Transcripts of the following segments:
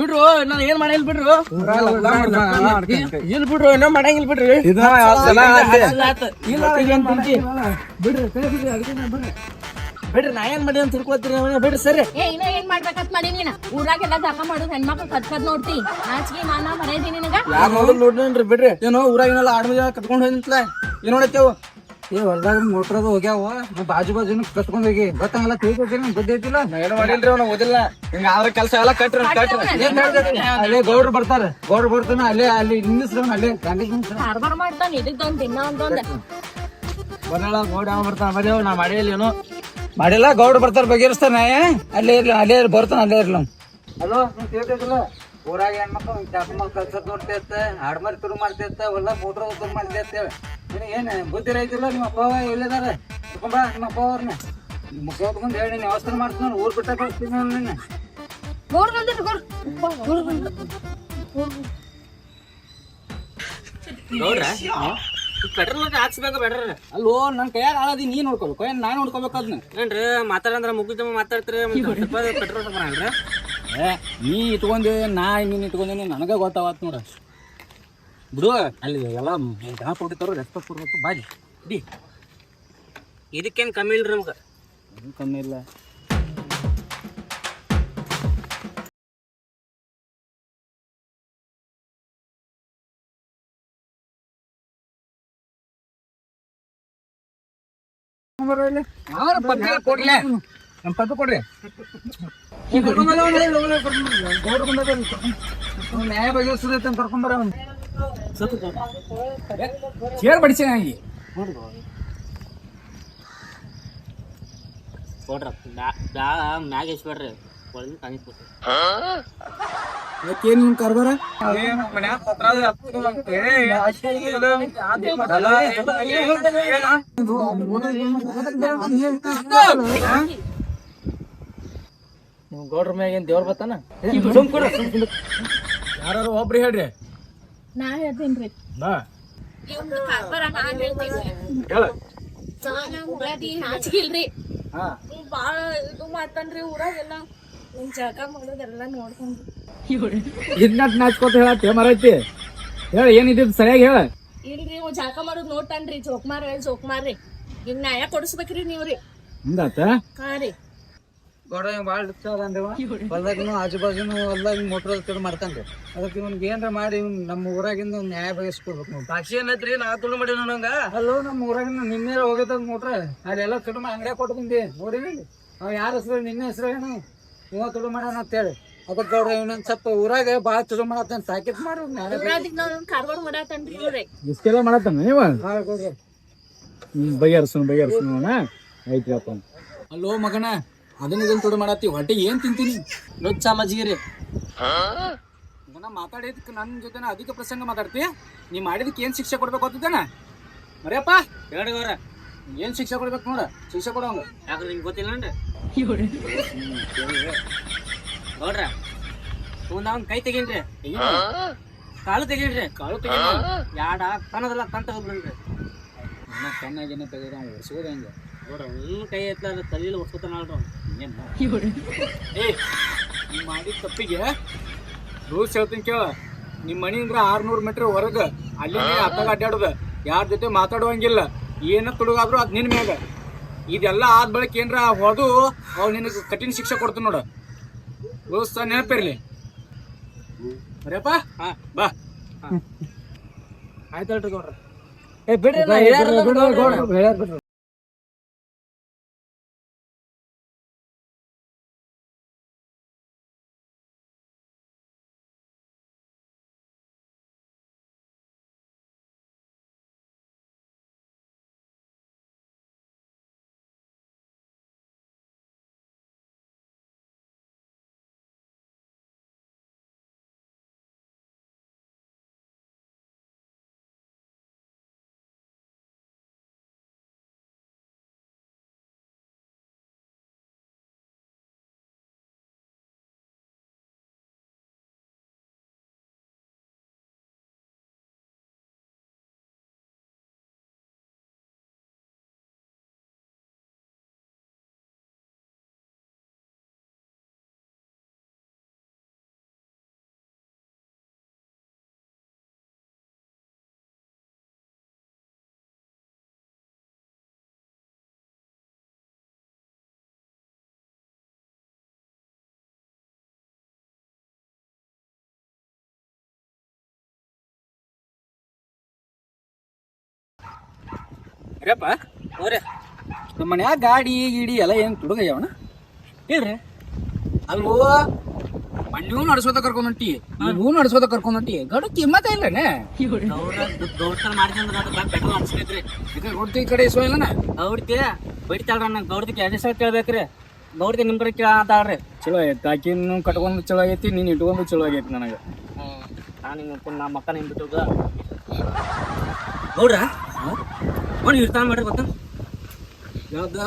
ಬಿಡ್ರು ನಾನು ಏನ್ ಮಾಡಿಲ್ಲ ಬಿಡ್ರು ಇಲ್ ಬಿಡ್ರು ಏನೋ ಮಾಡಂಗಿಲ್ಲ ಬಿಡ್ರಿ ಬಿಡ್ರಿ ನಾ ಏನ್ ಮಾಡಿ ಅಂತ ತಿಳ್ಕೊತೀರಿ ಬಿಡ್ರಿ ಸರಿ ಏ ಇನ್ನ ಏನ್ ಮಾಡ್ಬೇಕಂತ ಮಾಡಿ ನೀನ ಊರಾಗೆಲ್ಲ ಜಕ ಮಾಡೋದು ಹೆಣ್ಮಕ್ಳು ಕತ್ ಕತ್ ನೋಡ್ತಿ ನಾಚಿಗೆ ನಾನ ಮರ್ಯಾದಿ ನಿನಗ ಯಾರು ನೋಡ್ರಿ ಬಿಡ್ರಿ ಏನೋ ಊರಾಗಿನೆಲ್ಲ ಆಡ್ಮಿ ಕಟ್ಕೊಂಡ್ ಹೋಗಿಂತಲ ಏನ್ ನೋಡತ್ತೇವು ಏ ಹೊಲ್ದಾಗ ಮೋಟ್ರ್ ಅದು ಹೋಗ್ಯಾವ. ಬಾಜು ಬಾಜು ಬಾಜುನು ಕಟ್ಕೊಂಡ್ ಹೋಗಿ. ಗೊತ್ತಂಗಲ್ಲ ತಿಳ್ಕೊತೀನಿ ಬುದ್ಧಿ ಐತಿಲ್ಲ? ಏನು ಮಾಡಿಲ್ರಿ ಅವನು ಓದಿಲ್ಲ. ಹಿಂಗ ಆದ್ರ ಕೆಲಸ ಎಲ್ಲ ಕಟ್ರಿ ಕಟ್ರಿ. ಏನ್ ಹೇಳ್ದೆ? ಅಲ್ಲೇ ಗೌಡ್ರು ಬರ್ತಾರ. ಗೌಡ್ರು ಬರ್ತಾನ ಅಲ್ಲೇ ಅಲ್ಲಿ ನಿಲ್ಲಿಸ್ರವನ್ ಅಲ್ಲೇ. ಗಾಂಧಿ ಕಾರ್ಬಾರ್ ಮಾಡ್ತಾನ ಇದಕ್ಕೊಂದ್ ಒಂದೊಂದ್ ಬರಲ್ಲ ಗೋಡ ಬರ್ತಾನ? ಬರೀ ನಾ ಮಾಡಿಲ್ಲ ಏನು. ಮಾಡಿಲ್ಲ ಗೌಡ್ರು ಬರ್ತಾರ ಬಗೆಹರಿಸ್ತಾನ. ಅಲ್ಲೇ ಇರ್ಲಿ ಅಲ್ಲೇ ಇರ್ಲಿ ಬರ್ತಾನ ಅಲ್ಲೇ ಇರ್ಲಿ ಹಲೋ ತಿಳ್ಕೊತಿಲ್ಲ ಊರಾಗ ಹೆಣ್ಮಕ್ಳು ಚಾಕುಮಲ್ ಕಲ್ಸದ್ ನೋಡ್ತೈತ ಹಾಡ್ಮರಿ ತುರು ಮಾಡ್ತೈತ ಹೊಲ ಮೋಟ್ರ್ ತುರು ಮಾಡ್ತೈತ ಏನು ಬುದ್ಧಿ ರೈತಿಲ್ಲ ನಿಮ್ಮ ಅಪ್ಪ ಅವ್ವ ಎಲ್ಲಿದಾರ ಬಾ ನಿಮ್ಮ ಅಪ್ಪ ಅವ್ರನ್ನ. ಮುಖ ಹೊತ್ಕೊಂಡ್ ಹೇಳಿ ನೀನು ಅವಸ್ಥೆ ಮಾಡ್ತೀನಿ ಊರು ಬಿಟ್ಟ ಕಳಿಸ್ತೀನಿ ನಿನ್ನ. ಬಂದಿಟ್ಟು ಬಂದ ನೋಡ್ರ? ಪೆಟ್ರೋಲ್ ಹಾಕ್ಸ್ಬೇಕು ಬೇಡ್ರ. ಅಲ್ಲೋ ನನ್ನ ಕೈಯಾಗ ಆಳದಿ ನೀ ನೋಡ್ಕೋಬೇಕು. ಏನ್ ನಾ ನೋಡ್ಕೋಬೇಕು ಅದನ್ನ ಏನ್ರಿ ಮಾತಾಡಂದ್ರ ಮುಗಿದ ಮಾತಾಡ್ತೀರಿ ಪೆಟ್ರೋಲ್ ತಗೊಂಡ್ರಿ ಏ ನೀ ಇಟ್ಕೊಂಡಿ ನಾ ನೀನ್ ಇಟ್ಕೊಂಡಿ ನನಗೆ ಗೊತ್ತಾವತ್ ನೋಡ. ಬಿಡು ಅಲ್ಲಿ ಎಲ್ಲ ಜನ ಕೊಟ್ಟಿರ್ತಾರೋ ರೆಸ್ಪೆಕ್ಟ್ ಕೊಡ್ಬೇಕು. ಬಾರಿ ಇಡಿ. ಇದಕ್ಕೇನ್ ಕಮ್ಮಿ ಇಲ್ರಿ ನಮ್ಗೆ? ಏನು ಕಮ್ಮಿ ಇಲ್ಲ. ಕೊಡ್ಲಿ? ನಮ್ಮ ಪದ್ದು ಕೊಡ್ರಿ ನ್ಯಾಯ ಬಗೆಹರಿಸದೈತೆ ಅಂತ ಕರ್ಕೊಂಬರ ಚೇರ್ ಬಡಿಸಿ ನನಗೆ ಕೊಡ್ರ ಮ್ಯಾಗ ಎಸ್ಬೇಡ್ರಿ ಒಳಗಿನ ಕಾಣಿಸ್ಬೇಕು ಯಾಕೇನ್ ನಿಮ್ ಕಾರ್ಬಾರ ನೀವು ಗೌಡ್ರ ಮ್ಯಾಗ ಏನ್ ದೇವ್ರ ಬತ್ತಾನ ಯಾರು ಒಬ್ರಿ ಹೇಳ್ರಿ. ನಾ ಇವ್ನ ಕಾರ್ಬಾರ ನಾ ಹೇಳ್ತೀನಿ ಹೇಳ ಮರ್ಯಾದಿ ನಾಚಿಗಿಲ್ರಿ ಬಾಳ ಇದು ಮಾಡ್ತಾನ್ರಿ ಊರಾಗೆಲ್ಲ ನಿಮ್ ಜಳಕ ಮಾಡೋದೆಲ್ಲ ನೋಡ್ಕೊಂಡ್ ಇದ್ನಟ್ ನಾಚ್ಕೋತ ಹೇಳತ್ತೆ ಮರೈತಿ? ಹೇಳ ಏನಿದ್ದು ಸರಿಯಾಗಿ ಹೇಳ. ಇಲ್ರಿ ಇವ್ ಜಳಕ ಮಾಡೋದ್ ನೋಡ್ತಾನ್ರಿ ಜೋಕ್ ಮಾರ ಜೋಕ್ ಮಾರ್ರಿ. ಇನ್ ನ್ಯಾಯ ಕೊಡಿಸ್ಬೇಕ್ರಿ ನೀವ್ರಿ. ಹಿಂದಾತ? ಹಾ ರೀ. ಗೋಡ ಭಾಳ ಹೊಲ್ದಾಗನು ಆಜು ಬಾಜುನು ಹೊಲ್ದಾಗ ಮೋಟ್ರ್ ತಿರು ಮಾಡ್ತಾನೆ ಅದಕ್ಕೆ ಇವ್ನಿಗೆ ಏನ್ರ ಮಾಡಿ ಇವ್ ನಮ್ಮ ಊರಾಗಿಂದ ಒಂದ್ ನ್ಯಾಯ ಬಯಸ್ಕೊಡ್ಬೇಕು ನಾವು. ಸಾಕ್ಷಿ ಏನೈತ್ರಿ? ನಾ ತುಳು ಮಾಡಿ ನಂಗೆ. ಅಲ್ಲೋ ನಮ್ಮ ಊರಾಗಿಂದ ನಿನ್ನೆ ಹೋಗೈತದ ಮೋಟ್ರ್ ಅಲ್ಲೆಲ್ಲ ತುಡು ಅಂಗಡಿಯಾಗ ಕೊಟ್ಟು ಬಂದಿ. ನೋಡಿರಿ? ಅವ್ ಯಾರ ಹೆಸರು? ನಿನ್ನ ಹೆಸರು ಏನು? ಇವ ತುಡು ಅಂತ ಅಂತೇಳಿ. ಅದಕ್ಕೆ ಗೌಡ ಇವನೊಂದ್ ಸ್ವಲ್ಪ ಊರಾಗ ಭಾಳ ತುಳು ಮಾಡತ್ತಾನ ಸಾಕಿತ್ ಮಾಡ್ರಿ ಕಾರ್ಬಾರ್ ಮಾಡಾತನ್ರಿ ಇವ್ರಿ ಇಷ್ಟೆಲ್ಲ ಮಾಡತ್ತಾನ ನೀವು? ಬಗೆಹರಿಸೋಣ ಬಗೆಹರಿಸೋಣ ಐತಿ ಅಪ್ಪ ಅಲ್ಲೋ ಮಗನ. ಅದನ್ನ ಇದನ್ನ ತುಡು ಮಾಡತ್ತಿ. ಹೊಟ್ಟೆ ಏನ್ ತಿಂತೀನಿ? ನುಚ್ಚ ಮಜ್ಗಿರಿ ಇದನ್ನ ಮಾತಾಡಿದಕ್ಕೆ ನನ್ನ ಜೊತೆನ ಅಧಿಕ ಪ್ರಸಂಗ ಮಾತಾಡ್ತಿ. ನೀ ಮಾಡಿದಕ್ಕೆ ಏನ್ ಶಿಕ್ಷೆ ಕೊಡ್ಬೇಕು ಗೊತ್ತಿದ್ದೇನ? ಮರಿಯಪ್ಪ, ಹೇಳ್ರಿ ಏನು ಶಿಕ್ಷೆ ಕೊಡ್ಬೇಕು ನೋಡ. ಶಿಕ್ಷೆ ಕೊಡೋಂಗ ಯಾಕಂದ್ರೆ ನಿಮ್ಗೆ ಗೊತ್ತಿಲ್ಲನ್ರಿ ನೋಡ್ರ. ಒಂದ್ ಅವ್ನ ಕೈ ತೆಗೀನ್ರಿ. ಕಾಲು ತೆಗೀನ್ರಿ. ಕಾಲು ತೆಗೀನಿ ಯಾಡ ಕನ್ನದಲ್ಲ ಕಣ್ ತಗೋಬಿಡ್ರಿ ಚೆನ್ನಾಗೇನೆ ತೆಗೆದ ಒರ್ಸೋದು ಹೆಂಗ. ನೋಡ್ರಿ ಕೈ ಎತ್ತಲ ತಲೆಯಲ್ಲಿ ಒರ್ಸ್ಕೊತಾನ ಅಲ್ರಿ ಏ ನೀ ಮಾಡಿದ ತಪ್ಪಿಗೆ ರೂಲ್ಸ್ ಹೇಳ್ತೀನಿ ಕೇಳ. ನಿಮ್ಮ ಮನೆಯಿಂದ ಆರ್ನೂರು ಮೀಟರ್ ಹೊರಗೆ. ಅಲ್ಲಿ ಅತ್ತಾಗ ಅಡ್ಡಾಡೋದು ಯಾರ ಜೊತೆ ಮಾತಾಡುವಂಗಿಲ್ಲ. ಏನ ತುಡುಗಾದ್ರು ಅದು ನಿನ್ನ ಮ್ಯಾಗ. ಇದೆಲ್ಲ ಆದ ಬಳಿಕ ಏನ್ರ ಹೊದು ಅವ್ ನಿನಗೆ ಕಠಿಣ ಶಿಕ್ಷೆ ಕೊಡ್ತೀನಿ ನೋಡು. ರೂಲ್ಸ್ ನೆನಪಿರ್ಲಿ. ಬರಪ್ಪ ಹಾ. ಬಾ. ಆಯ್ತಲ್ರಿ ಗೌಡ್ರ. ಏ ಬಿಡ್ರಿ ನಾ ಅರೆಪ್ಪ ಹೋರಿ ನಮ್ಮ ಮನ್ಯಾಗ ಗಾಡಿ ಗಿಡಿ ಎಲ್ಲ ಏನು ತುಡುಗಯ್ಯವಣ ಇಲ್ರಿ ಅಲ್ವೋ ಮಣ್ಣು ನಡ್ಸೋದ ಕರ್ಕೊಂಡ್ ಹೊಂಟಿ ನೀವು ನಡ್ಸೋದ ಕರ್ಕೊಂಡ್ ಹೊಂಟಿ ಗಡು ಕಿಮ್ಮತ್ತ ಇಲ್ಲನೆ? ಗೌಡ್ತನ ಈ ಕಡೆ ಇಸೋ ಇಲ್ಲನ ಗೌಡ್ತಿ ಬೈತಾಳ್ರ ನಂಗೆ ಗೌಡ್ತಿಗೆ ಎರಡು ಸಲ ಕೇಳ್ಬೇಕ್ರಿ. ಗೌಡ್ತಿ ನಿಮ್ ಕಡೆ ಕೇಳಾತಾಳ್ರಿ ಚಲೋ ಆಯ್ತು ಆಕಿನ್ನು ಕಟ್ಕೊಂಡು ಚಲೋ ಆಗೈತಿ ನೀನು ಇಟ್ಕೊಂಡು ಚಲೋ ಆಗೈತಿ ನನಗೆ. ನಾನು ನಿಮ್ಮ ನಮ್ಮ ಮಕ್ಕ ನಿಂಬಿಟ್ಟು ಗೌಡ್ರ ಅವ್ನು ಇರ್ತಾನ ಮಾಡ್ರಿ ಗೊತ್ತ? ಯಾವ್ದ?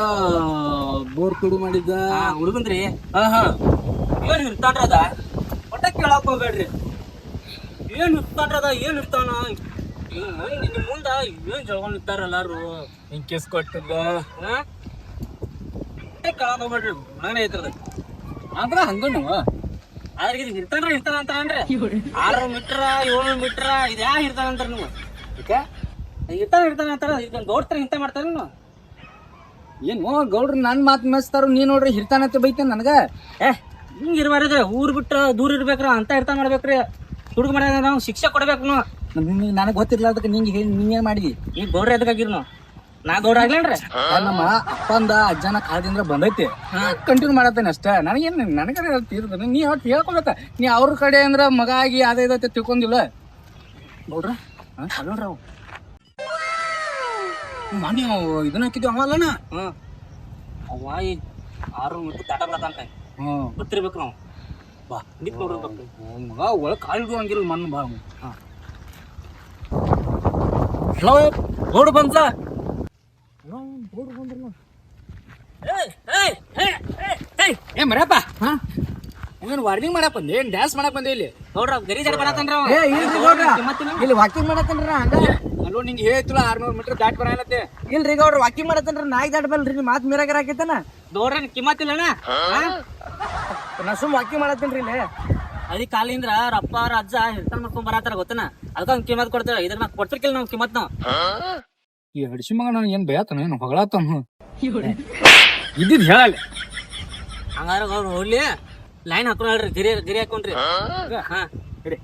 ಬೋರ್ ತುಡು ಮಾಡಿದ್ದ? ಹುಡುಗನ್ರಿ ಹಾ ಹಾ. ಏನ್ ಇರ್ತಾನ್ರ ಅದ? ಒಟ್ಟ ಕೇಳಕ್ ಹೋಗ್ಬೇಡ್ರಿ. ಏನ್ ಇರ್ತಾನ್ರ ಅದ? ಏನ್ ಇರ್ತಾನ ನಿನ್ನ ಮುಂದ ಏನ್ ಜಳ್ಕೊಂಡ್ ಇರ್ತಾರ ಎಲ್ಲಾರು? ಹಿಂಗ್ ಕೇಸ್ ಕೊಟ್ಟಿದ್ದ. ಹಾ? ಒಟ್ಟ ಕೇಳಕ್ ಹೋಗ್ಬೇಡ್ರಿ. ಮಗನೇ ಐತ್ರದ ಅಂದ್ರ ಹಂಗನು ಆದ್ರೆ ಇದು ಇರ್ತಾನ್ರ ಇರ್ತಾನ ಅಂತ ಅಂದ್ರೆ. ಆರು ಮೀಟ್ರ ಏಳು ಮೀಟ್ರ ಇದು ಯಾ ಇರ್ತಾನ ಅಂತಾರ ನೀವು? ಯಾಕೆ? ಇರ್ತಾನ ಇರ್ತಾನ ಅಂತಾರ ಇದನ್ನ ಗೌಡ್ತಾರೆ ಇಂತ ಮಾಡ್ತಾರ ಏನು ಗೌಡ್ರು ನನ್ನ ಮಾತು ಮೆಚ್ತಾರ ನೀ ನೋಡ್ರಿ ಹಿರ್ತಾನತ್ತೆ ಬೈತೇನೆ ನನಗೆ? ಏ ಹಿಂಗ್ ಇರ್ಬಾರ್ದ್ರಿ ಊರ್ ಬಿಟ್ಟು ದೂರ ಇರ್ಬೇಕ್ರ ಅಂತ ಇರ್ತಾನ ಮಾಡ್ಬೇಕ್ರಿ. ಹುಡುಗ ಮಾಡ್ಯಾರ ನಾವು ಶಿಕ್ಷೆ ಕೊಡ್ಬೇಕು ನಾವು ನನಗೆ ಗೊತ್ತಿರ್ಲಾರ್ದಕ್ಕೆ ನಿಂಗೆ ಹೇಳಿ ನೀನೇನ್ ಮಾಡಿದಿ? ಈಗ ಗೌಡ್ರ ಎದಕ್ಕಾಗಿರ್ ನಾವು ನಾ ಗೌಡ್ರ ಆಗ್ಲೇನ್ರಿ? ನಮ್ಮ ಅಪ್ಪಂದ ಅಜ್ಜನ ಕಾಲದಿಂದ ಬಂದೈತಿ. ಕಂಟಿನ್ಯೂ ಮಾಡತ್ತೇನೆ ಅಷ್ಟೇ. ನನಗೇನು ನನಗೆ ತೀರ್ತದೆ ನೀ ಅವತ್ತು ಹೇಳ್ಕೊಬೇಕ. ನೀ ಅವ್ರ ಕಡೆ ಅಂದ್ರ ಮಗ ಆಗಿ ಅದೇ ಇದೈತೆ ತಿಳ್ಕೊಂಡಿಲ್ಲ. ನೋಡ್ರ ಅಲ್ಲೋಡ್ರ ಅವು ಮನೆ ಇದನ್ನ ಹಾಕಿದ್ವಿ ಅವಲ್ಲನ ಹ್ಮ್ ಅವ ಈ ಆರು ಮತ್ತು ತಾಟ ಬರತ್ತಂತ ಹ್ಞೂ ಗೊತ್ತಿರ್ಬೇಕು ನಾವು. ಬಾ ನಿಂತು ನೋಡ್ಬೇಕು ಮಗ ಒಳಗೆ ಕಾಲಿಗೂ ಹಂಗಿಲ್ಲ ಮಣ್ಣು ಬಾ ಹಾಂ. ಹಲೋ ಗೌಡ ಬಂತ ಏ ಮರಪ್ಪ ಹಾ? ಏನು ವಾರ್ನಿಂಗ್ ಮಾಡಕ್ ಬಂದೆ? ಏನು ಡ್ಯಾನ್ಸ್ ಮಾಡಕ್ ಬಂದೆ ಇಲ್ಲಿ? ನೋಡ್ರ ಗರಿ ಜರ ಬರತ್ತನ್ರ ಏ ಇಲ್ರಿ ಗೌಡ್ರ ಇಲ್ಲಿ ವಾಕಿಂಗ್ ಮಾಡತ್ತನ್ರ ಹಂಗ? ಅಲ್ಲೋ ನಿಂಗೆ ಹೇಳ್ತಿಲ್ಲ ಆರ್ನೂರು ಮೀಟರ್ ದಾಟ್ ಬರಲತ್ತೆ ಇಲ್ರಿ ಅವ್ರು ವಾಕಿಂಗ್ ಮಾಡತ್ತೇನ್ರಿ ನಾಯಿ ದಾಟಬಲ್ರಿ ನಿಮ್ಮ ಮಾತು ಮೀರಾಗರ ಹಾಕೈತನ ಕಿಮ್ಮತ್ ಕಿಮ್ಮತ್ತಿಲ್ಲಣ್ಣ ನಾ ಸುಮ್ ವಾಕಿಂಗ್ ಮಾಡತ್ತೇನ್ರಿ ಇಲ್ಲಿ. ಅದಿ ಕಾಲಿಂದ್ರ ಅವ್ರ ಅಪ್ಪ ಅವ್ರ ಅಜ್ಜ ಹಿಡ್ಕೊಂಡ್ ಮಾಡ್ಕೊಂಡ್ ಬರತ್ತಾರ ಗೊತ್ತನ? ಅದಕ್ಕೆ ಒಂದ್ ಕಿಮ್ಮತ್ ಕೊಡ್ತೇವೆ ಇದ್ರ ನಾ ಕೊಡ್ತಿರ್ಕಿಲ್ಲ ನಾವು ಕಿಮ್ಮತ್ ನಾವು ಈ ಹಡಿಸಿ ಮಗ ನಾನು ಏನ್ ಬೇಯತಾನ ಏನು ಹೊಗಳಾತನ ಇದ್ದಿದ್ ಹೇಳಲ್ಲ ಹಂಗಾರ ಅವ್ರು ಹೋಗ್ಲಿ. ಲೈನ್ ಹಾಕೊಂಡ್ರಿ ಹೇಳ್ರಿ ಗಿರಿ ಗಿರಿ ಹಾಕೊಂಡ್ರಿ. ಹಾ? ಇಡಿ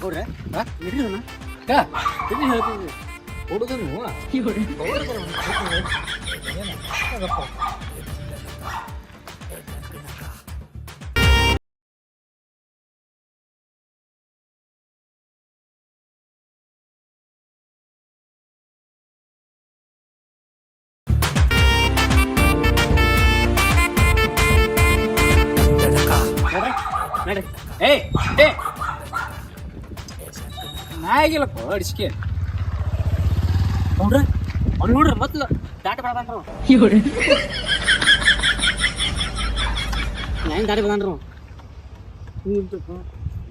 ನೋಡ್ರೆ ಹೇಳ್ತಿದ್ವಿ ಹುಡುಗನು ನಾಯಿಗಿಲ್ಲಪ್ಪ ಅಡಿಸಿಕೆ. ನೋಡ್ರಿ ಅವ್ನು ನೋಡ್ರಿ ಮೊದ್ಲು ದಾಟ ಬರದಂದ್ರ ಲೈನ್ ದಾಟಿ ಬಂದ್ರು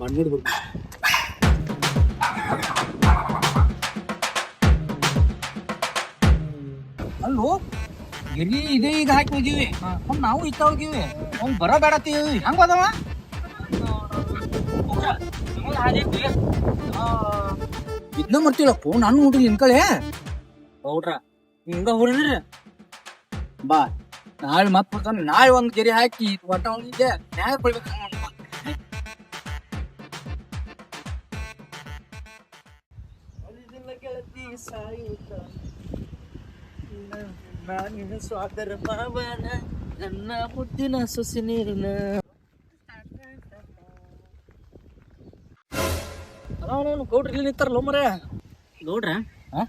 ಬಂದ್ಬಿಡ್ ಬಿಡು. ಅಲ್ಲೋ ಎಲ್ಲಿ ಇದೇ ಈಗ ಹಾಕಿ ಹೋಗಿವಿ. ಅವ್ನು ನಾವು ಇತ್ತ ಹೋಗಿವಿ. ಅವ್ನು ಬರೋ ಬೇಡತ್ತೀವಿ ಹಂಗ ಅದಾವ ಇದನ್ನ ಮಾಡ್ತಿಲ್ಲಪ್ಪ ನಾನು ನೋಡ್ರಿ ನಿನ್ ಕಡೆ ಹೌಡ್ರ ಹಿಂಗ ಹೋಗ್ರಿ ಬಾ ನಾಳೆ ಮತ್ ಬರ್ತಾನೆ. ನಾಳೆ ಒಂದ್ ಗೆರೆ ಹಾಕಿ ಒಟ್ಟ ಅವನಿಗೆ ನ್ಯಾಯ ಕೊಡ್ಬೇಕು ನಾನು ಸ್ವಾದರ ಮಾವನ ನನ್ನ ಮುದ್ದಿನ ಸೊಸಿ ನೀರಿನ. ಅವನು ಗೌಡ್ರು ಇಲ್ಲಿ ನಿಂತಾರಲ್ಲ ಮರ? ಗೌಡ್ರ? ಹಾ?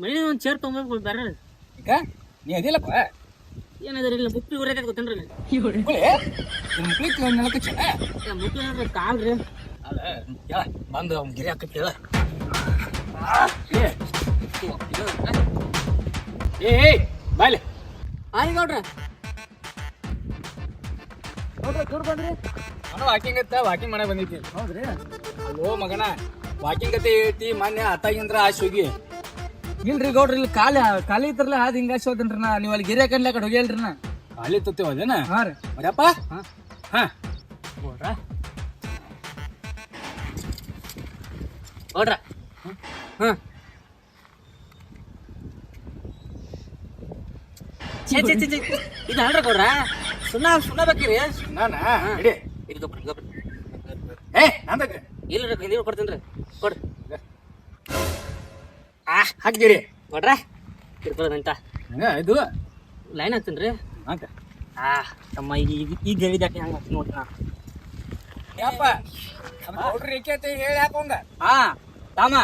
ಮನೆ ಒಂದು ಚೇರ್ ತೊಗೊಂಬೇಕು ಬೇರೆ ಈಗ? ನೀ ಅದಿಲ್ಲಪ್ಪ ಏನಾದ್ರಿ ಇಲ್ಲ ಬುಪ್ಪಿ ಉರೈತೆ ಗೊತ್ತೇನ್ರಿ ಮಕ್ಳಿಗೆ ನೆಲಕ್ಕೆ ಚೆನ್ನ ಮುಪ್ಪಿ ಏನಾದ್ರಿ ಕಾಲ್ರಿ. ಅಲ್ಲ ಹೇಳ ಬಂದು ಅವ್ನ ಗಿರಿ ಹಾಕಕ್ಕೆ ಹೇಳ ಏ ಏ ಬಾಯ್ಲೆ. ಆರಿ ಗೌಡ್ರ. ಗೌಡ್ರ ಗೌಡ್ರು ಬಂದ್ರಿ. ನಾನು ವಾಕಿಂಗ್ ಅತ್ತ ವಾಕಿಂಗ್ ಮಾಡಕ್ ಬಂದಿದ್ದೆ. ಹೌದ್ರಿ. ಅಲ್ಲೋ ಮಗನ ವಾಕಿಂಗ್ ಕತೆ ಹೇಳ್ತಿ ಮೊನ್ನೆ ಅತ್ತಾಗಿಂದ್ರ ಆ ಹೋಗಿ ಇಲ್ರಿ ಗೌಡ್ರಿ ಇಲ್ಲಿ ಖಾಲಿ ಖಾಲಿ ಇತ್ರಲ್ಲ ಹಾದ್ ಹಿಂಗ ಹೋದನ್ರಿ ನಾ ನೀವು ಅಲ್ಲಿ ಗಿರಿಯ ಹಾಕಂಡ್ಲ ಕಡೆ ಹೋಗ್ಯಾಲ್ರಿ ನಾ. ಖಾಲಿ ತುತ್ತೇವ ಅದೇನ? ಹಾ ರೀ. ಮರ್ಯಪ್ಪ? ಹಾ. ಹಾ. ಛೇ ಛೇ ಛೇ ಛೇ. ಇದು ಅಲ್ರಿ ಗೌಡ್ರ. ಸುಣ್ಣ ಸುಣ್ಣ ಬೇಕ್ರಿ. ಸುಣ್ಣನಾ? ಹಿಡಿ ಇದು ಗೊಬ್ರ ಗೊಬ್ರ ಏ ನಂದಕ್ಕೆ. ಇಲ್ರಿ ಹಿಂದಿ ಕೊಡ್ತೀನಿ ರೀ. ಕೊಡ್ರಿ ಆ ಹಾಕಿದಿರಿ ಕೊಡ್ರ? ಇರ್ಕೊಳ್ಳೋದಂತ ಹಂಗ ಇದು. ಲೈನ್ ಹಾಕ್ತೀನಿ ರೀ. ಹಾಕ ಆ ತಮ್ಮ ಈಗ ಈ ಈಗ ದಾಟಿ ಹಂಗೆ ಹಾಕ್ತೀನಿ ನೋಡ್ರಿ ನಾ. ಯಪ್ಪ ಅದು ರೇಖೆ ಅಂತ ಹೇಳಿ ಹಾಕೋಂಗ ಹಾ ತಾಮ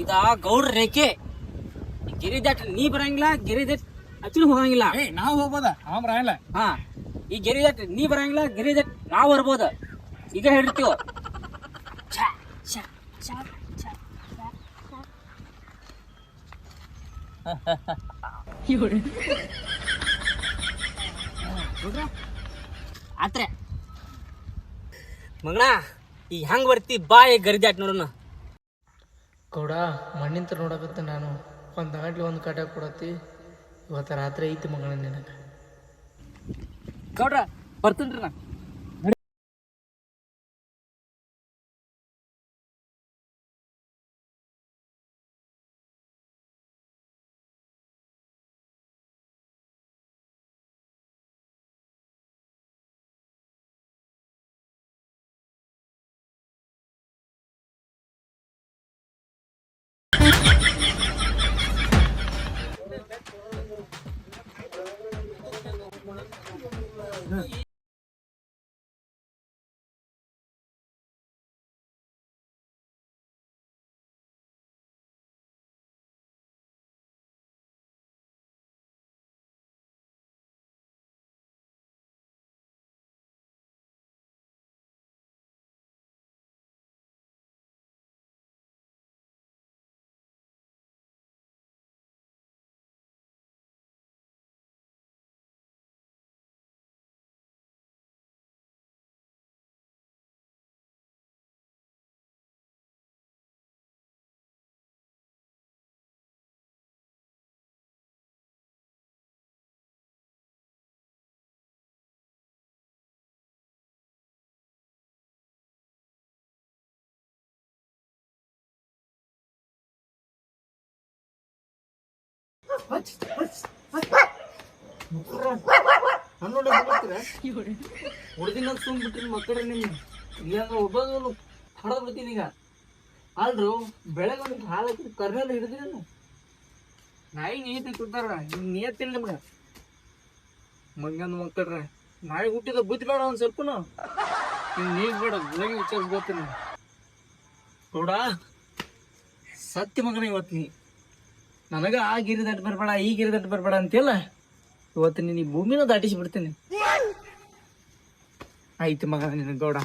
ಇದ ಗೌಡ್ರ ರೇಖೆ. ಈ ಗಿರಿ ದಾಟಿ ನೀ ಬರಂಗಿಲ್ಲ ಗಿರಿ ಅಚ್ಚಿನ ಅಚ್ಚು ಹೋಗಂಗಿಲ್ಲ. ಏ ನಾವು ಹೋಗ್ಬೋದ? ಆಮ್ರ ಬರಂಗಿಲ್ಲ. ಹಾ ಈ ಗಿರಿ ನೀ ಬರಂಗಿಲ್ಲ ಗಿರಿಜಟ್ ದಾಟಿ ನಾವು ಬರ್ಬೋದು? ಈಗ ಹೇಳಿರ್ತೀವ? ಆತ್ರೆ. ಮಗಳ ಈ ಹೆಂಗ್ ಬರ್ತಿ ಬಾಯ್ ಗರಿದಾಟ್ ನೋಡೋಣ. ಗೌಡ ಮಣ್ಣಿಂತ ನೋಡಕತ್ತೆ ನಾನು. ಒಂದು ಗಂಟ್ಲೆ ಒಂದು ಕಟ ಕೊಡತ್ತಿ. ಇವತ್ತು ರಾತ್ರಿ ಐತಿ ಮಗನ ನಿನಗೆ. ಗೌಡ್ರ ಬರ್ತೀನಿ ನಾ ಹುಡುಗಿನ ಸುಮ್ ಬಿಟ್ಟಿನ ಮಕ್ಕಳ ನಿಮ್ ಈಗ ಒಬ್ಬದು ಹೊಡೆದ್ ಬಿಡ್ತೀನಿ ಈಗ ಅಲ್ರು ಬೆಳಗ್ಗೆ ಒಂದು ಹಾಲು ಹಾಕಿ ಕರ್ನೆಲ್ಲ ಹಿಡಿದ್ರಿ ನಾಯಿ ನೀತಿ ತುತ್ತಾರ ನಿಯತ್ತಿಲ್ಲ ನಿಮ್ಗೆ ಮಂಗಂದು ಮಕ್ಕಳ್ರೆ ನಾಯಿ ಹುಟ್ಟಿದ ಬುದ್ಧಿ ಬೇಡ ಒಂದ್ ಸ್ವಲ್ಪ ನೀಗ್ ಬೇಡ ಬೆಳಗ್ಗೆ ವಿಚಾರ ಗೊತ್ತೀನಿ ನೋಡ, ಸತ್ಯ ಮಗನ ಇವತ್ತು ನೀ. ನನಗ ಆ ಗಿರಿ ದಟ್ಟ ಬರ್ಬೇಡ, ಈ ಗಿರಿ ದಟ್ಟ ಬರ್ಬೇಡ ಅಂತಿಲ್ಲ. ಇವತ್ತು ನೀನು ಈ ಭೂಮಿನ ದಾಟಿಸಿ ಬಿಡ್ತೀನಿ ಆಯ್ತು ಮಗ, ನಿನ್ನ ಗೌಡ.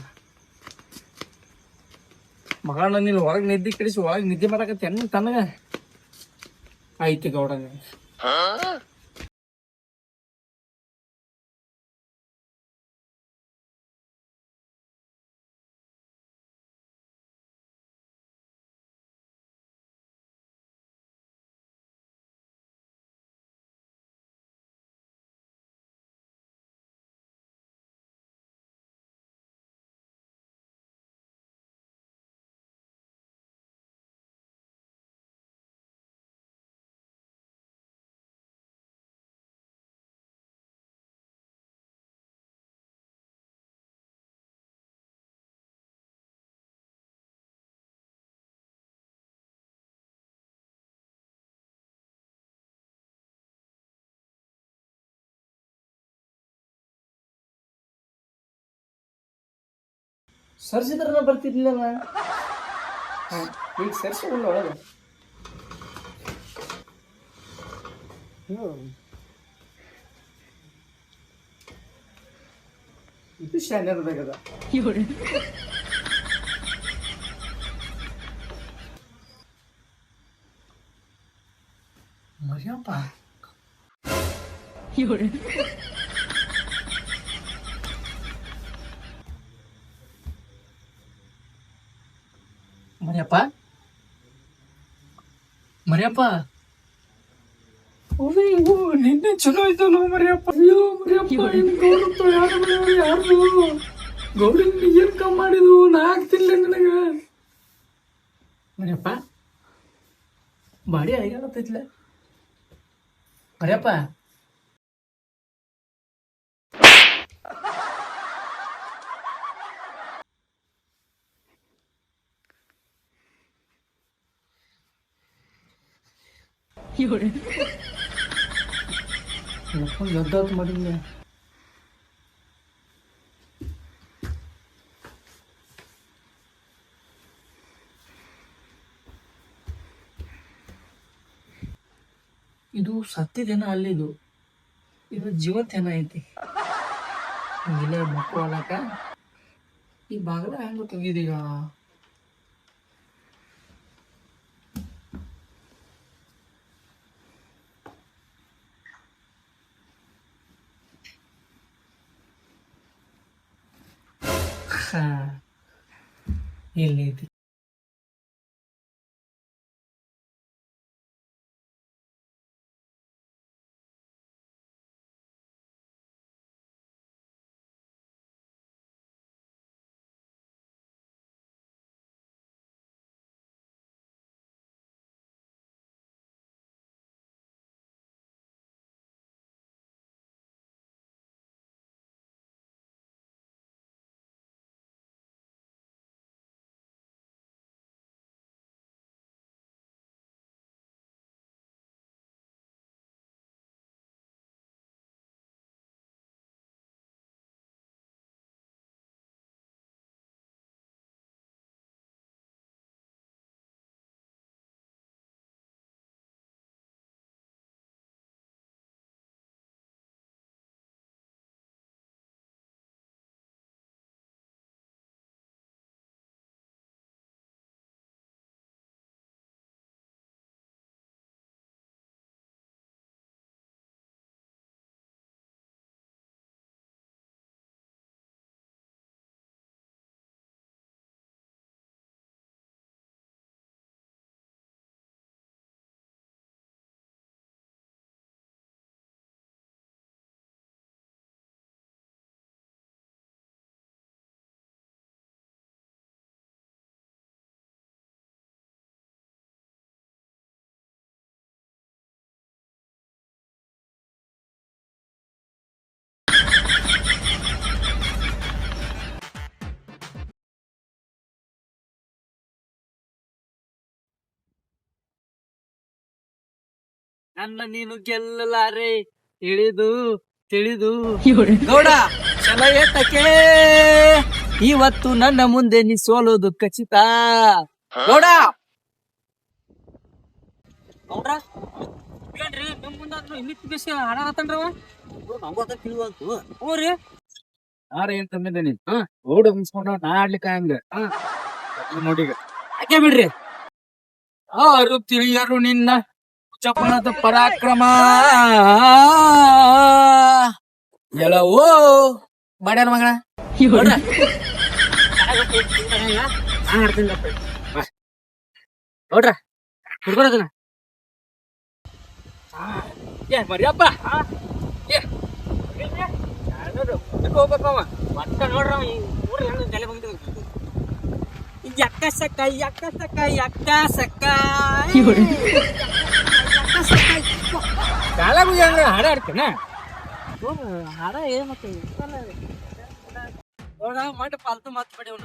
ಮಗಳ ನೀನು ಹೊರಗೆ ನಿದ್ದೆ ಕೆಡಿಸಿ ಒಳಗೆ ನಿದ್ದೆ ಮಾಡಕತ್ತೆ ತನಗ. ಆಯ್ತು ಗೌಡ. ನೀನು ಸರ್ಸಿದ್ರ ಹಾಂ ಈಗ ಸೇರ್ಸ್ಕೊಂಡು ಒಳಗೆ. ಇದು ಶಾನ್ಯರ್ದಾಗದ ಮರ್ಯಪ್ಪ ಮರಿಯಪ್ಪ ಮರಿಯಪ್ಪ. ಅಯ್ಯೋ ನಿನ್ನೆ ಚಲೋ ಆಯ್ತಲ್ಲ ಮರಿಯಪ್ಪ. ಅಯ್ಯೋ ಮರಿಯಪ್ಪ ಗೌಡಪ್ಪ ಯಾರು ಯಾರು ಗೌಡನ್ ಏನ್ ಕಮ್ಮಿ ಮಾಡಿದ್ವು? ನಾ ಆಗ್ತಿಲ್ಲ ನನಗ. ಮರಿಯಪ್ಪ ಬಾಡಿ ಆಗ್ಯಾಗತ್ತೈತ್ಲ ಮರಿಯಪ್ಪ ಇದು ಸತ್ತಿದೇನ ಅಲ್ಲಿದು. ಇದು ಜೀವಂತೇನ ಐತಿ. ಇಲ್ಲ ಮಕ್ಕಳು ಈ ಬಾಗಿಲ ಹೆಂಗ ತೆಗೀದೀಗ ಹಾ ಇಲ್ಲಿ ಐತಿ ನನ್ನ ನೀನು ಗೆಲ್ಲಲಾರೆ ತಿಳಿದು ತಿಳಿದು. ಗೌಡ ಛಲ ಏತಕ್ಕೆ ಇವತ್ತು ನನ್ನ ಮುಂದೆ ನೀ ಸೋಲೋದು ಖಚಿತ. ಗೌಡ ಗೌಡ್ರ ಏನ್ರಿ ನಿಮ್ ಮುಂದಾದ್ರು ಇನ್ನಿತ್ ಬಿಸಿ ಹ್ಞೂ ರೀ ಏನ್ ತಂದಿದ್ದೀನಿ ನಾ ಆಡ್ಲಿಕ್ಕ ಹಂಗ ನೋಡಿಗ ಯಾಕೆ ಬಿಡ್ರಿ. ಯಾರು ತಿಳಿಯರು ನಿನ್ನ? ಚಪಣದ ಪರಾಕ್ರಮ. ಎಲ್ಲವೋ. ಮಾಡ್ಯಾರ ಮಗಳ ನೋಡ್ರ. ಹುಡ್ಕೊಡದನ ಏ ಮರಿಯಪ್ಪ ಹೋಗ್ಬೇಕವ ಒಟ್ಟ ನೋಡ್ರ ಊರ್ ಹೆಂಗ್ ತಲೆ ಬಂದಿದ್ದು ಯಕ್ಕ ಸಕ್ಕ ಯಕ್ಕ ಸಕ್ಕ ಯಕ್ಕ ಸಕ್ಕ ಕಾಲ ಬುಜ ಅಂದ್ರೆ ಹಾಡ ಆಡ್ತೇನ ಹಾಡ ಏನ್ ಮತ್ತೆ ನೋಡ ಮಟ್ಟ ಪಾಲ್ತು ಮಾತು ಪಡೆಯೋಣ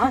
ಹಾ